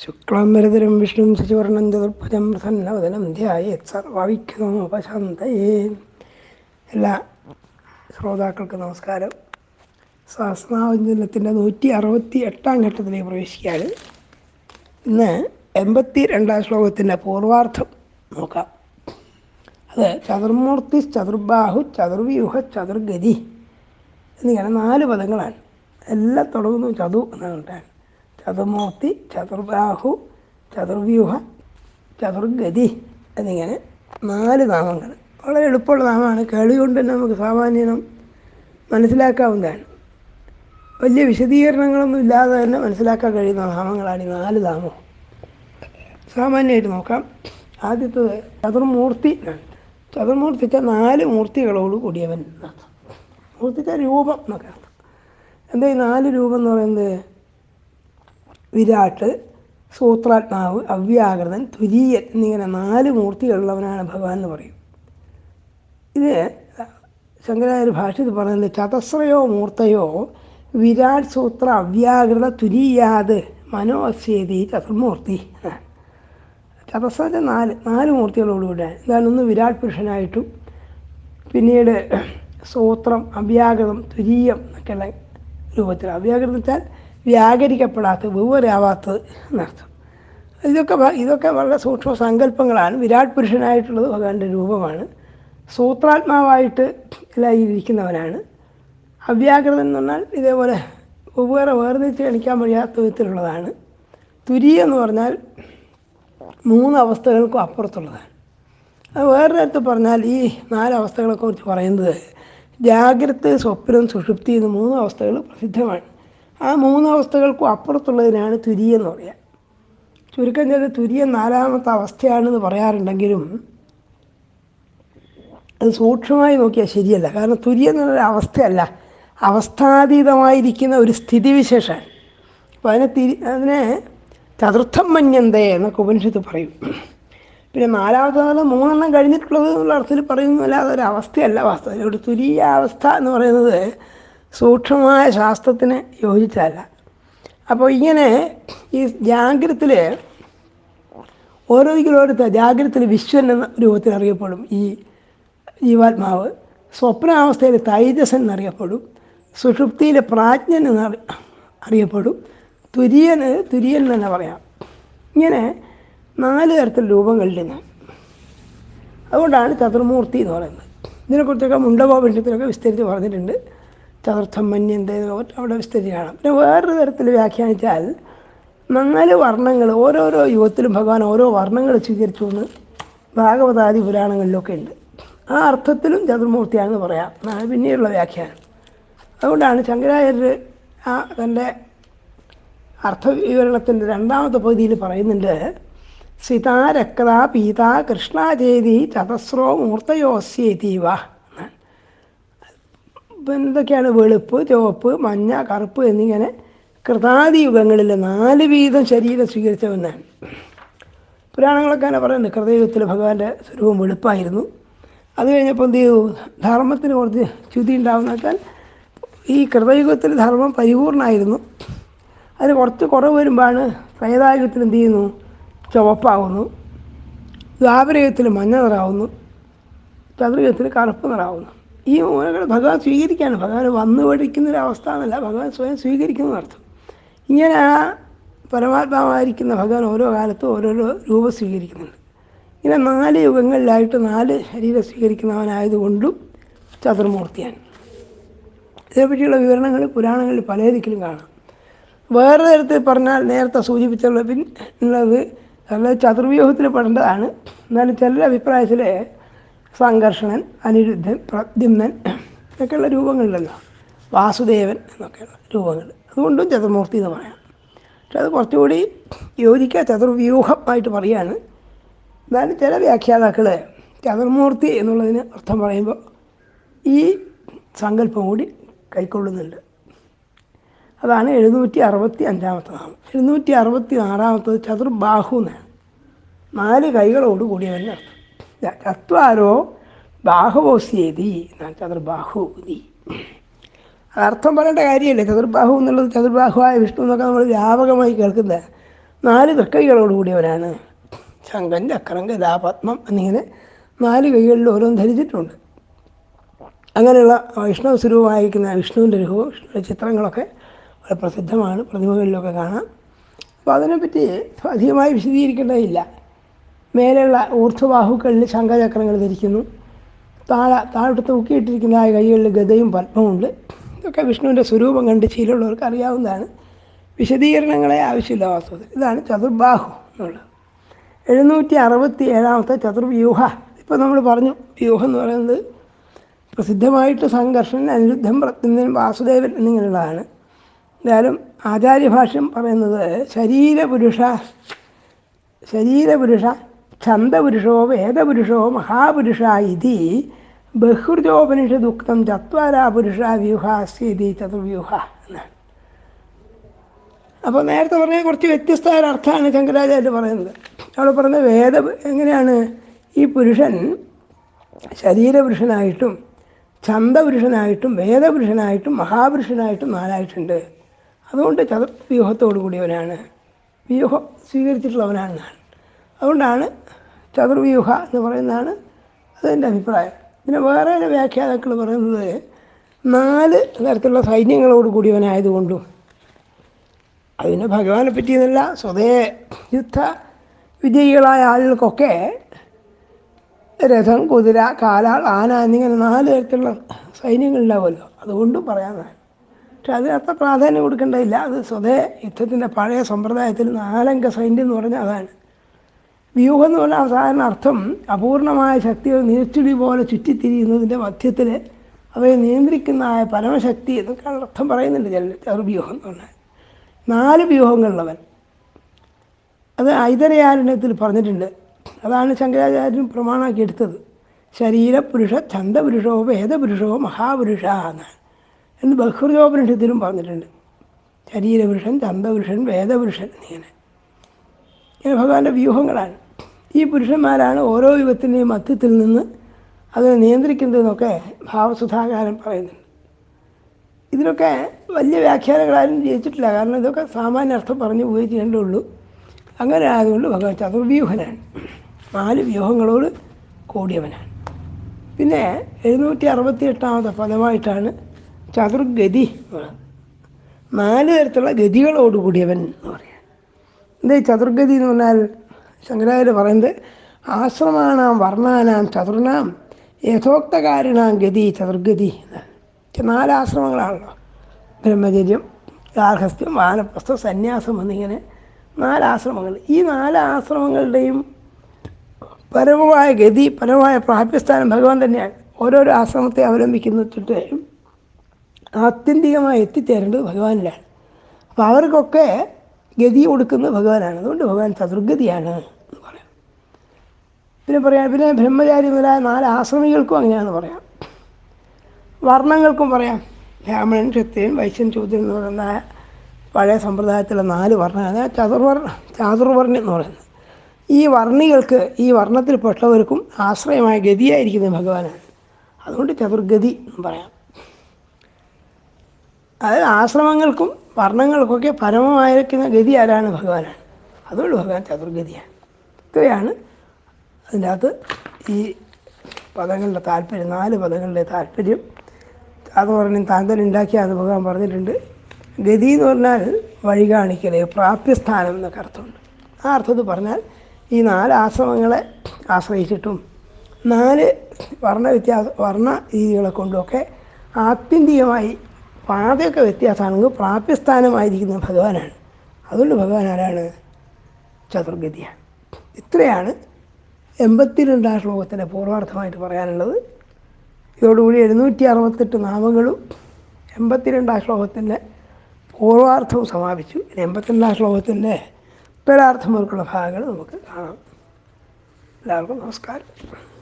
ശുക്ലാംബരധരം വിഷ്ണു ശശിവർണം ചതുർഭുജം പ്രസന്നവദനം ധ്യായത് സർവവിഘ്നോപശാന്തയേ എല്ലാ ശ്രോതാക്കൾക്ക് നമസ്കാരം. സഹസ്രനാമജനത്തിന്റെ നൂറ്റി അറുപത്തി എട്ടാം ഘട്ടത്തിലേക്ക് പ്രവേശിക്കുകയാണ്. ഇന്ന് എൺപത്തി രണ്ടാം ശ്ലോകത്തിന്റെ പൂർവാർത്ഥം നോക്കാം. അത് ചതുർമൂർത്തി ചതുർബാഹു ചതുർവ്യൂഹ ചതുർഗതി എന്നിങ്ങനെ നാല് പദങ്ങളാണ്. എല്ലാം തുടങ്ങുന്നു ചതു എന്നാണ്. ചതുർമൂർത്തി ചതുർബാഹു ചതുർവ്യൂഹ ചതുർഗതി എന്നിങ്ങനെ നാല് നാമങ്ങൾ. വളരെ എളുപ്പമുള്ള നാമമാണ്. കേൾവി കൊണ്ട് തന്നെ നമുക്ക് സാമാന്യം മനസ്സിലാക്കാവുന്നതാണ്. വലിയ വിശദീകരണങ്ങളൊന്നും ഇല്ലാതെ തന്നെ മനസ്സിലാക്കാൻ കഴിയുന്ന നാമങ്ങളാണ് ഈ നാല് നാമം സാമാന്യമായിട്ട് നോക്കാം. ആദ്യത്തത് ചതുർമൂർത്തി ചതുർമൂർത്തിച്ച നാല് മൂർത്തികളോട് കൂടിയവൻ മൂർത്തിച്ച രൂപം എന്നൊക്കെ എന്താ ഈ നാല് രൂപം എന്ന് പറയുന്നത്? വിരാട്ട് സൂത്രാത്മാവ് അവ്യാകൃതൻ തുരീയൻ എന്നിങ്ങനെ നാല് മൂർത്തികളുള്ളവനാണ് ഭഗവാൻ എന്ന് പറയും. ഇത് ശങ്കരാചാര്യ ഭാഷയിൽ പറയുന്നത് ചതസ്രയോ മൂർത്തയോ വിരാട് സൂത്ര അവ്യാകൃത തുരീയാത് മനോസ്യേതി ചതുർമൂർത്തി. ചതസ്രന്റെ നാല് നാല് മൂർത്തികളോടുകൂടെ എന്താണ് ഒന്ന് വിരാട് പുരുഷനായിട്ടും പിന്നീട് സൂത്രം അവ്യാകൃതം തുരീയം എന്നൊക്കെയുള്ള രൂപത്തിൽ അവ്യാകൃതം വെച്ചാൽ വ്യാകരിക്കപ്പെടാത്തത് വെവ്വേറാവാത്തത് എന്നർത്ഥം. ഇതൊക്കെ ഇതൊക്കെ വളരെ സൂക്ഷ്മ സങ്കല്പങ്ങളാണ്. വിരാട് പുരുഷനായിട്ടുള്ളത് ഭഗവാന്റെ രൂപമാണ്. സൂത്രാത്മാവായിട്ട് എല്ലാം ഇരിക്കുന്നവനാണ് അവ്യാകൃതം എന്ന് പറഞ്ഞാൽ ഇതേപോലെ വെവ്വേറെ വേർതിരിച്ച് കാണിക്കാൻ വയ്യാത്ത വിധത്തിലുള്ളതാണ്. തുരി എന്ന് പറഞ്ഞാൽ മൂന്ന് അവസ്ഥകൾക്കും അപ്പുറത്തുള്ളതാണ്. അത് വേറൊരു തരത്തിൽ പറഞ്ഞാൽ ഈ നാല് അവസ്ഥകളെക്കുറിച്ച് പറയുന്നത് ജാഗ്രത സ്വപ്നം സുഷുപ്തി എന്ന് മൂന്ന് അവസ്ഥകൾ പ്രസിദ്ധമാണ്. ആ മൂന്ന് അവസ്ഥകൾക്കും അപ്പുറത്തുള്ളതിനാണ് തുരി എന്ന് പറയുക ചുരുക്കം ചെയ്ത് തുരിയം നാലാമത്തെ അവസ്ഥയാണെന്ന് പറയാറുണ്ടെങ്കിലും അത് സൂക്ഷ്മമായി നോക്കിയാൽ ശരിയല്ല. കാരണം തുര്യം എന്നൊരു അവസ്ഥയല്ല. അവസ്ഥാതീതമായിരിക്കുന്ന ഒരു സ്ഥിതിവിശേഷമാണ്. അപ്പോൾ അതിനെ തിരി അതിനെ ചതുർത്ഥം മഞ്ഞന്തേ എന്നൊക്കെ ഉപനിഷത്ത് പറയും. പിന്നെ നാലാമത്തെ നാൾ മൂന്നെണ്ണം കഴിഞ്ഞിട്ടുള്ളത് എന്നുള്ള അർത്ഥത്തിൽ പറയുന്നതല്ലാതെ അതൊരു അവസ്ഥയല്ല വാസ്തവത്തിൽ. ഒരു തുരീയ അവസ്ഥ എന്ന് പറയുന്നത് സൂക്ഷ്മമായ ശാസ്ത്രത്തിന് യോജിച്ചതല്ല. അപ്പോൾ ഇങ്ങനെ ഈ ജാഗ്രതത്തിൽ ഓരോരിക്കലും ഓരോരുത്തർ ജാഗ്രതത്തിൽ വിശ്വൻ എന്ന രൂപത്തിൽ അറിയപ്പെടും. ഈ ജീവാത്മാവ് സ്വപ്നാവസ്ഥയിൽ തൈജസൻ എന്നറിയപ്പെടും. സുഷുപ്തിയിലെ പ്രാജ്ഞൻ എന്ന് അറിയപ്പെടും. തുര്യന് തുര്യൻ തന്നെ പറയാം. ഇങ്ങനെ നാല് തരത്തിൽ രൂപങ്ങളിൽ നിന്ന് അതുകൊണ്ടാണ് ചതുർമൂർത്തി എന്ന് പറയുന്നത്. ഇതിനെക്കുറിച്ചൊക്കെ മുണ്ടകോപനിഷത്തിലൊക്കെ വിസ്തരിച്ച് പറഞ്ഞിട്ടുണ്ട്. ചതുർത്ഥം മന്യന്ത അവിടെ സ്ഥിതി കാണാം. പിന്നെ വേറൊരു തരത്തിൽ വ്യാഖ്യാനിച്ചാൽ നാല് വർണങ്ങൾ ഓരോരോ യുഗത്തിലും ഭഗവാൻ ഓരോ വർണങ്ങൾ സ്വീകരിച്ചു എന്ന് ഭാഗവതാദി പുരാണങ്ങളിലൊക്കെ ഉണ്ട്. ആ അർത്ഥത്തിലും ചതുർമൂർത്തിയാണെന്ന് പറയാം. എന്നാണ് പിന്നീടുള്ള വ്യാഖ്യാനം. അതുകൊണ്ടാണ് ശങ്കരാചാര്യർ ആ തന്റെ അർത്ഥവിവരണത്തിന്റെ രണ്ടാമത്തെ പകുതിയിൽ പറയുന്നുണ്ട് സിതാ പീത പീത കൃഷ്ണാചേതി ചതസ്രോ മൂർത്തയോസ്യേതീവ എന്തൊക്കെയാണ് വെളുപ്പ് ചുവപ്പ് മഞ്ഞ കറുപ്പ് എന്നിങ്ങനെ കൃതാദി യുഗങ്ങളിൽ നാല് വീതം ശരീരം സ്വീകരിച്ച ഒന്നാണ്. പുരാണങ്ങളൊക്കെ അങ്ങനെ പറയുന്നത് കൃതയുഗത്തിൽ ഭഗവാന്റെ സ്വരൂപം വെളുപ്പായിരുന്നു. അത് കഴിഞ്ഞപ്പോൾ എന്ത് ചെയ്തു? ധർമ്മത്തിന് കുറച്ച് ച്യുതി ഉണ്ടാവുന്ന വെച്ചാൽ ഈ കൃതയുഗത്തിൽ ധർമ്മം പരിപൂർണമായിരുന്നു. അതിന് കുറച്ച് കുറവ് വരുമ്പോഴാണ് ത്രേതായുഗത്തിൽ എന്ത് ചെയ്യുന്നു? ചുവപ്പാവുന്നു. ദ്വാപരയുഗത്തിൽ മഞ്ഞ നിറാവുന്നു ചതുർയുഗത്തിൽ കറുപ്പ് നിറാവുന്നു ഈ മോനകൾ ഭഗവാൻ സ്വീകരിക്കുകയാണ് ഭഗവാൻ വന്നു പഠിക്കുന്ന ഒരു അവസ്ഥ എന്നല്ല ഭഗവാൻ സ്വയം സ്വീകരിക്കുന്ന അർത്ഥം. ഇങ്ങനെ ആ പരമാത്മാവായിരിക്കുന്ന ഭഗവാൻ ഓരോ കാലത്തും ഓരോരോ രൂപം സ്വീകരിക്കുന്നുണ്ട്. ഇങ്ങനെ നാല് യുഗങ്ങളിലായിട്ട് നാല് ശരീരം സ്വീകരിക്കുന്നവനായതുകൊണ്ടും ചതുർമൂർത്തിയാണ്. ഇതിനെപ്പറ്റിയുള്ള വിവരണങ്ങൾ പുരാണങ്ങളിൽ പല കാണാം. വേറെ തരത്തിൽ പറഞ്ഞാൽ നേരത്തെ സൂചിപ്പിച്ചുള്ള പിന്നുള്ളത് അതായത് ചതുർവ്യൂഹത്തിൽ പെടേണ്ടതാണ്. എന്നാലും ചില അഭിപ്രായത്തിൽ സംഘർഷണൻ അനിരുദ്ധൻ പ്രദ്യുമ്നൻ എന്നൊക്കെയുള്ള രൂപങ്ങളിലല്ലോ. വാസുദേവൻ എന്നൊക്കെയുള്ള രൂപങ്ങൾ. അതുകൊണ്ടും ചതുർമൂർത്തി എന്ന് പറയാം പക്ഷെ അത് കുറച്ചുകൂടി യോജിക്കുക ചതുർവ്യൂഹമായിട്ട് പറയുകയാണ്. എന്നാലും ചില വ്യാഖ്യാതാക്കൾ ചതുർമൂർത്തി എന്നുള്ളതിന് അർത്ഥം പറയുമ്പോൾ ഈ സങ്കല്പം കൂടി കൈക്കൊള്ളുന്നുണ്ട്. അതാണ് എഴുന്നൂറ്റി അറുപത്തി അഞ്ചാമത്തെ നാമം എഴുന്നൂറ്റി അറുപത്തി ആറാമത്തത് ചതുർബാഹു എന്നാണ്. നാല് കൈകളോട് കൂടിയവന്റെ അർത്ഥം. ചത്വാരോ ബാഹുവോസ്യേതി. എന്നാണ് ചതുർബാഹുതി അർത്ഥം പറയേണ്ട കാര്യമല്ലേ. ചതുർബാഹു എന്നുള്ളത് ചതുർബാഹുവായ വിഷ്ണു എന്നൊക്കെ നമ്മൾ വ്യാപകമായി കേൾക്കുന്ന നാല് തൃക്കൈകളോടുകൂടിയവനാണ് ശങ്കൻ ചക്രം ഗതാപത്മം എന്നിങ്ങനെ നാല് കൈകളിൽ ഓരോന്ന് ധരിച്ചിട്ടുണ്ട്. അങ്ങനെയുള്ള വൈഷ്ണവ സ്വരൂപമായിരിക്കുന്ന വിഷ്ണുവിന്റെ രൂപവും വിഷ്ണുവിന്റെ ചിത്രങ്ങളൊക്കെ വളരെ പ്രസിദ്ധമാണ്. പ്രതിമകളിലൊക്കെ കാണാം. അപ്പോൾ അതിനെപ്പറ്റി അധികമായി വിശദീകരിക്കേണ്ടതില്ല. മേലെയുള്ള ഊർധ്വബാഹുക്കളിൽ ശംഖചക്രങ്ങൾ ധരിക്കുന്നു. താഴെ താഴോട്ട് തൂക്കിയിട്ടിരിക്കുന്ന ആ കൈകളിൽ ഗതയും പത്മവുമുണ്ട്. ഇതൊക്കെ വിഷ്ണുവിന്റെ സ്വരൂപം കണ്ട് ശീലമുള്ളവർക്ക് അറിയാവുന്നതാണ്. വിശദീകരണങ്ങളെ ആവശ്യമില്ല വാസ്തവത്തിൽ. ഇതാണ് ചതുർബാഹു എന്നുള്ളത്. എഴുന്നൂറ്റി അറുപത്തി ഏഴാമത്തെ ചതുർവ്യൂഹ. ഇപ്പോൾ നമ്മൾ പറഞ്ഞു വ്യൂഹം എന്ന് പറയുന്നത് പ്രസിദ്ധമായിട്ട് സംഘർഷൻ അനിരുദ്ധം പ്രത്യന്തൻ വാസുദേവൻ എന്നിങ്ങനെയുള്ളതാണ്. എന്തായാലും ആചാര്യഭാഷ്യം പറയുന്നത് ശരീരപുരുഷ ശരീരപുരുഷ ഛന്ദപുരുഷോ വേദപുരുഷോ മഹാപുരുഷ ഇതി ബഹുജോപനിഷദുക്തം ചത്വാരാ പുരുഷ വ്യൂഹാസ്യതി ചതുർവ്യൂഹ എന്നാണ് അപ്പോൾ നേരത്തെ പറഞ്ഞ കുറച്ച് വ്യത്യസ്തമായ അർത്ഥമാണ് ശങ്കരാചാര്യ പറയുന്നത്. അവിടെ പറഞ്ഞ വേദ എങ്ങനെയാണ്? ഈ പുരുഷൻ ശരീരപുരുഷനായിട്ടും ഛന്ദപുരുഷനായിട്ടും വേദപുരുഷനായിട്ടും മഹാപുരുഷനായിട്ടും നാലായിട്ടുണ്ട്. അതുകൊണ്ട് ചതുർവ്യൂഹത്തോടു കൂടിയവനാണ് വ്യൂഹം സ്വീകരിച്ചിട്ടുള്ളവനാണെന്നാണ്. അതുകൊണ്ടാണ് ചതുർവ്യൂഹ എന്ന് പറയുന്നതാണ് അതെന്റെ അഭിപ്രായം. പിന്നെ വേറെ വ്യാഖ്യാതാക്കൾ പറയുന്നത് നാല് തരത്തിലുള്ള സൈന്യങ്ങളോട് കൂടിയവനായതുകൊണ്ടും അതിന് ഭഗവാനെ പറ്റിയെന്നല്ല സ്വതേ യുദ്ധ വിജയികളായ ആളുകൾക്കൊക്കെ രഥം കുതിര കാലാൾ ആന എന്നിങ്ങനെ നാല് തരത്തിലുള്ള സൈന്യങ്ങളുണ്ടാവുമല്ലോ അതുകൊണ്ടും പറയാനാണ് പക്ഷെ അതിനത്ര പ്രാധാന്യം കൊടുക്കേണ്ടതില്ല. അത് സ്വതേ യുദ്ധത്തിന്റെ പഴയ സമ്പ്രദായത്തിൽ നാലംഗ സൈന്യം എന്ന് പറഞ്ഞാൽ അതാണ്. വ്യൂഹം എന്ന് പറഞ്ഞാൽ സാധാരണ അർത്ഥം അപൂർണമായ ശക്തികൾ നീർച്ചുടി പോലെ ചുറ്റിത്തിരിയുന്നതിന്റെ മധ്യത്തിൽ അവയെ നിയന്ത്രിക്കുന്നതായ പരമശക്തി എന്നൊക്കെ അർത്ഥം പറയുന്നുണ്ട് ചില ചെറുവ്യൂഹം എന്ന് പറഞ്ഞാൽ. നാല് വ്യൂഹങ്ങളുള്ളവൻ. അത് ഐതരയാരണ്യത്തിൽ പറഞ്ഞിട്ടുണ്ട്. അതാണ് ശങ്കരാചാര്യൻ പ്രമാണമാക്കി എടുത്തത്. ശരീരപുരുഷ ഛന്ദപുരുഷോ വേദപുരുഷോ മഹാപുരുഷ എന്നാണ്. എന്ന് ബഹുർജോപനിഷത്തിലും പറഞ്ഞിട്ടുണ്ട്. ശരീരപുരുഷൻ ഛന്ദപുരുഷൻ വേദപുരുഷൻ എന്നിങ്ങനെ. ഇങ്ങനെ ഭഗവാന്റെ വ്യൂഹങ്ങളാണ്. ഈ പുരുഷന്മാരാണ് ഓരോ യുഗത്തിന്റെയും മധ്യത്തിൽ നിന്ന് അതിനെ നിയന്ത്രിക്കുന്നതെന്നൊക്കെ ഭാവസുധാകാരൻ പറയുന്നുണ്ട്. ഇതിനൊക്കെ വലിയ വ്യാഖ്യാനങ്ങളാരും ജയിച്ചിട്ടില്ല. കാരണം ഇതൊക്കെ സാമാന്യ അർത്ഥം പറഞ്ഞു പോയി ചെയ്യേണ്ടുള്ളൂ അങ്ങനെ ആയതുകൊണ്ട് ഭഗവാൻ ചതുർവ്യൂഹനാണ്. നാല് വ്യൂഹങ്ങളോട് കൂടിയവനാണ്. പിന്നെ എഴുന്നൂറ്റി അറുപത്തി എട്ടാമത്തെ പദമായിട്ടാണ് ചതുർഗതി നാല് തരത്തിലുള്ള ഗതികളോട് കൂടിയവൻ എന്ന് പറയാം എന്താ ചതുർഗതി എന്ന് പറഞ്ഞാൽ ശങ്കരാചാര്യ പറയുന്നത് ആശ്രമാണാം വർണാനാം ചതുർണാം യഥോക്തകാരിണാം ഗതി ചതുർഗതി. എന്നാണ് നാല് ആശ്രമങ്ങളാണല്ലോ. ബ്രഹ്മചര്യം ഗാർഹസ്ഥ്യം വാനപ്രസ്ഥം സന്യാസം എന്നിങ്ങനെ നാല് ആശ്രമങ്ങൾ. ഈ നാല് ആശ്രമങ്ങളുടെയും പരമമായ ഗതി പരമമായ പ്രാപ്യസ്ഥാനം ഭഗവാൻ തന്നെയാണ്. ഓരോരോ ആശ്രമത്തെ അവലംബിക്കുന്നിട്ട് ആത്യന്തികമായി എത്തിച്ചേരേണ്ടത് ഭഗവാനിലാണ്. അപ്പോൾ അവർക്കൊക്കെ ഗതി കൊടുക്കുന്നത് ഭഗവാനാണ്. അതുകൊണ്ട് ഭഗവാൻ ചതുർഗതിയാണ് എന്ന് പറയാം. പിന്നെ പറയാം പിന്നെ ബ്രഹ്മചാരി മുതലായ നാല് ആശ്രമികൾക്കും അങ്ങനെയാണെന്ന് പറയാം. വർണങ്ങൾക്കും പറയാം. ബ്രാഹ്മണൻ ക്ഷത്രിയൻ വൈശ്യൻ ശൂദ്രൻ എന്ന് പറയുന്ന പഴയ സമ്പ്രദായത്തിലെ നാല് വർണമാണ് ചതുർവർണ ചാതുർവർണ എന്ന് പറയുന്നത്. ഈ വർണികൾക്ക് ഈ വർണത്തിൽപ്പെട്ടവർക്കും ആശ്രയമായ ഗതിയായിരിക്കുന്നത് ഭഗവാനാണ്. അതുകൊണ്ട് ചതുർഗതി എന്ന് പറയാം. അതായത് ആശ്രമങ്ങൾക്കും വർണങ്ങൾക്കൊക്കെ പരമമായിരിക്കുന്ന ഗതി ആരാണ്? ഭഗവാനാണ്. അതുകൊണ്ട് ഭഗവാൻ ചതുർഗതിയാണ്. ഇത്രയാണ് അതിന്റെ അകത്ത് ഈ പദങ്ങളുടെ താല്പര്യം നാല് പദങ്ങളുടെ താല്പര്യം. അത് പറഞ്ഞ് താൻ തന്നെ ഉണ്ടാക്കിയ അത് ഭഗവാൻ പറഞ്ഞിട്ടുണ്ട്. ഗതി എന്ന് പറഞ്ഞാൽ വഴി കാണിക്കൽ പ്രാപ്യസ്ഥാനം എന്നൊക്കെ അർത്ഥമുണ്ട്. ആ അർത്ഥത്തിൽ പറഞ്ഞാൽ ഈ നാല് ആശ്രമങ്ങളെ ആശ്രയിച്ചിട്ടും നാല് വർണ വ്യത്യാസ വർണ രീതികളെ കൊണ്ടുമൊക്കെ ആത്യന്തികമായി പാതയൊക്കെ വ്യത്യാസമാണെങ്കിൽ പ്രാപ്യസ്ഥാനമായിരിക്കുന്ന ഭഗവാനാണ്. അതുകൊണ്ട് ഭഗവാൻ ആരാണ്? ചതുർഗതിയാണ്. ഇത്രയാണ് എൺപത്തിരണ്ടാം ശ്ലോകത്തിന്റെ പൂർവാർത്ഥമായിട്ട് പറയാനുള്ളത്. ഇതോടുകൂടി എഴുന്നൂറ്റി അറുപത്തെട്ട് നാമങ്ങളും എൺപത്തിരണ്ടാം ശ്ലോകത്തിന്റെ പൂർവാർത്ഥവും സമാപിച്ചു. ഇനി എൺപത്തിരണ്ടാം ശ്ലോകത്തിന്റെ ഉത്തരാർത്ഥം മുതൽക്കുള്ള ഭാഗങ്ങൾ നമുക്ക് കാണാം. എല്ലാവർക്കും നമസ്കാരം.